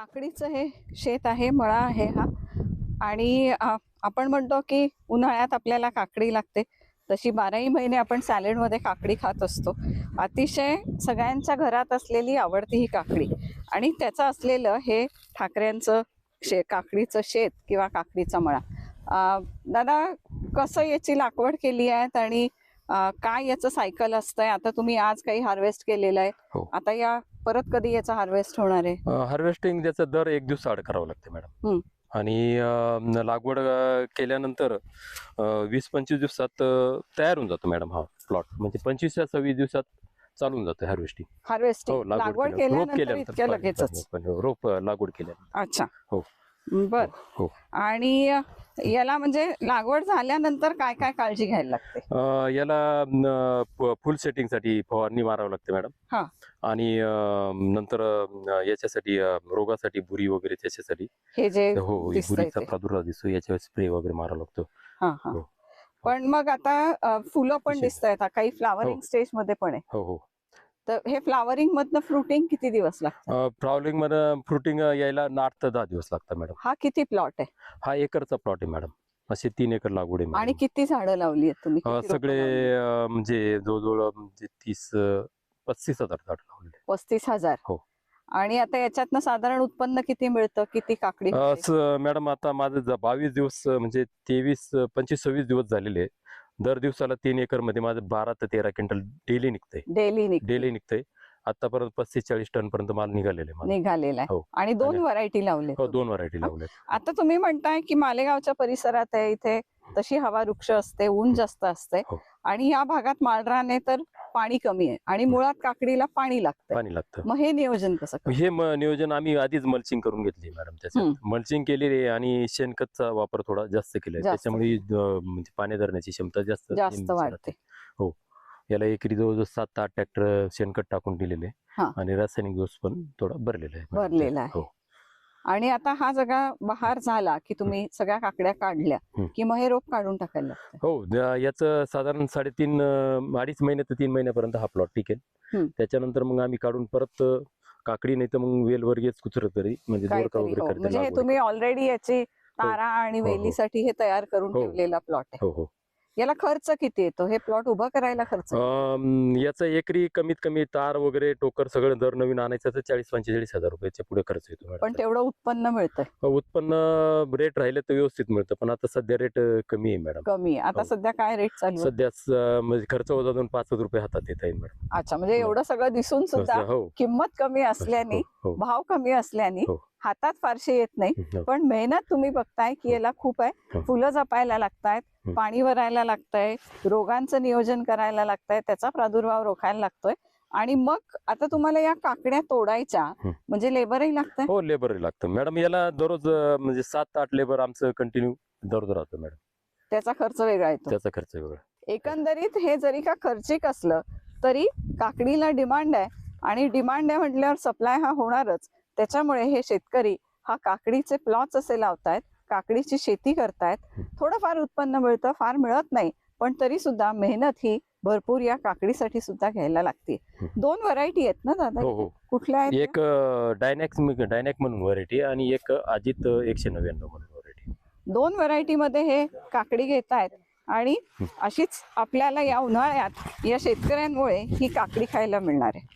काकडीचं हे शेत आहे मळा आहे हा. आणि आपण म्हणतो की उन्हाळ्यात आपल्याला काकडी लागते. तशी बाराही महिने आपण सॅलेडमध्ये काकडी खात असतो. अतिशय सगळ्यांच्या घरात असलेली आवडती ही काकडी. आणि त्याचं असलेलं हे ठाकऱ्यांचं शे काकडीचं शेत किंवा काकडीचा मळा. दादा कसं याची लागवड केली आहेत आणि काय याचं सायकल असतंय? आता तुम्ही आज काही हार्वेस्ट केलेलं आहे. हो. आता या परत कधी याचा हार्वेस्ट होणार आहे? हार्वेस्टिंग त्याचं दर एक दिवस आड करावं लागते हम्म. मॅडम आणि अं, लागवड अं, केल्यानंतर अं, वीस पंचवीस दिवसात अं, तयार होऊन जातो मॅडम हा प्लॉट म्हणजे पंचवीस ते सव्वीस दिवसात चालून जातं हार्वेस्टिंग हार्वेस्टिंग लागवड केल्यानंतर. इतक्या लगेचच. रोप अं, लागवड केल्यानंतर. अच्छा. हो. बर हो आणि याला म्हणजे लागवड झाल्यानंतर काय काय काळजी घ्यायला लागते अं, याला फुल सेटिंगसाठी फवारणी मारावं लागते मॅडम हा. आणि अं, नंतर अं, याच्यासाठी अं, रोगासाठी बुरी वगैरे त्याच्यासाठी हे जे हो हो, दिसतंय बुरीचा ते. प्रादुर्भाव दिसतो याच्यावर स्प्रे वगैरे मारावा लागतो हा हा हो. पण मग आता अ, फुलं पण. दिसत आहेत काही फ्लावरिंग हो. स्टेजमध्ये पण आहे हो हो तर हे फ्लावरिंग मधनं फ्रुटिंग किती दिवस लागतात फ्लावरिंगमध्ये फ्रुटिंग यायला आठ ते दहा दिवस लागतात मॅडम हा किती प्लॉट आहे हा एकरचा प्लॉट आहे मॅडम असे तीन एकर लागवड आहे आणि मॅडम. किती झाडं लावली आहेत तुम्ही अं, किती रोपं सगळे लावली? अं, म्हणजे जवळजवळ म्हणजे तीस अं, पस्तीस हजार झाड लावले पस्तीस हजार हो. आणि आता याच्यातनं साधारण उत्पन्न किती मिळतं किती काकडी अं, होते? स- मॅडम आता माझं ज- बावीस दिवस अं, म्हणजे तेवीस अं, पंचवीस सव्वीस दिवस झालेले आहे. दर दिवसाला तीन एकरमध्ये माझं बारा ते तेरा क्विंटल डेली निघतंय. डेली निघ डेली निघतंय. आतापर्यंत पस्तीस चाळीस टन पर्यंत माल निघालेले आहे माझा. निघालेला आहे. हो. आणि दोन आणि- व्हरायटी लावले हो दोन व्हरायटी लावल्या आता तुम्ही म्हणताय की मालेगावच्या परिसरात आहे इथे तशी हवा वृक्ष असते ऊन जास्त असते हो. आणि या भागात माळराने तर पाणी कमी आहे आणि मुळात काकडीला पाणी लागतं पाणी लागतं मग हे नियोजन कसं करता? हे म- नियोजन आम्ही आधीच मल्चिंग करून घेतली मॅडम त्याच्यात मल्चिंग केलेली आहे आणि शेणखतचा वापर थोडा जास्त केलाय जास्त. त्याच्यामुळे अं, म्हणजे पाणी धरण्याची क्षमता जास्त जास्त वाढते राहते. याला एकरी जवळजवळ सात आठ ट्रॅक्टर शेणखत टाकून दिलेले हा. आणि रासायनिक डोस पण थोडा भरलेला आहे मॅडम. भरलेला आहे. हो आणि आता हा सगळा बहार झाला की तुम्ही सगळ्या काकड्या काढल्या हं. की मग हे रोप काढून टाकायला लागतं हो याचं साधारण साडेतीन अडीच महिने ते तीन महिन्यापर्यंत हा प्लॉट टिकेल. त्याच्यानंतर मग आम्ही काढून परत काकडी नाही तर मग वेल वर्गीच कुचर तरी म्हणजे हो. म्हणजे हे. तुम्ही ऑलरेडी याची तारा आणि हो, हो. वेलीसाठी हे तयार करून हो. ठेवलेला प्लॉट आहे हो हो याला खर्च किती येतो? हे प्लॉट उभं करायला खर्च याचं एकरी कमीत कमी तार वगैरे टोकर सगळं दर नवीन आणायचं तर चाळीस पंचेचाळीस हजार रुपयाच्या पुढे खर्च येतो पण तेवढं उत्पन्न मिळतंय. उत्पन्न रेट राहिले तर व्यवस्थित मिळतं पण आता सध्या रेट कमी आहे मॅडम. कमी. आता हो. सध्या काय रेट चालू? सध्या म्हणजे खर्च वजा दोन पाच हजार रुपये हातात येत आहे मॅडम. अच्छा म्हणजे एवढं सगळं दिसून सुद्धा हो. किंमत कमी असल्याने हो, हो, भाव कमी असल्याने हो. हातात फारसे येत नाही. हो. पण मेहनत तुम्ही बघताय की याला खूप आहे. हो. फुलं जपायला लागतायत हो. पाणी भरायला लागतंय रोगांचं नियोजन करायला लागतंय त्याचा प्रादुर्भाव रोखायला लागतोय. आणि मग आता तुम्हाला या काकड्या तोडायच्या हं. म्हणजे लेबरही लागतंय? हो लेबर लागतं. मॅडम याला दररोज म्हणजे सात आठ लेबर आमचं कंटिन्यू दररोज राहतं मॅडम. त्याचा खर्च वेगळा येतो. त्याचा खर्च वेगळा. एकंदरीत हे जरी का खर्चिक असलं तरी काकडीला डिमांड आहे. आणि डिमांड आहे म्हटल्यावर सप्लाय हा होणारच. त्याच्यामुळे हे शेतकरी हा काकडीचे प्लॉट्स असे लावतायत काकडीची शेती करतायत. थोडंफार उत्पन्न मिळतं फार मिळत नाही पण तरी सुद्धा मेहनत ही भरपूर या काकडीसाठी सुद्धा घ्यायला लागते. दोन व्हरायटी आहेत ना दादा? हो हो. कुठल्या आहेत? एक डायनॅक्स डायनॅक म्हणून व्हरायटी आणि एक अजित एकशे नव्याण्णव म्हणून व्हरायटी दोन व्हरायटी मध्ये हे काकडी घेत आहेत आणि अशीच आपल्याला या उन्हाळ्यात या शेतकऱ्यांमुळे ही काकडी खायला मिळणार आहे.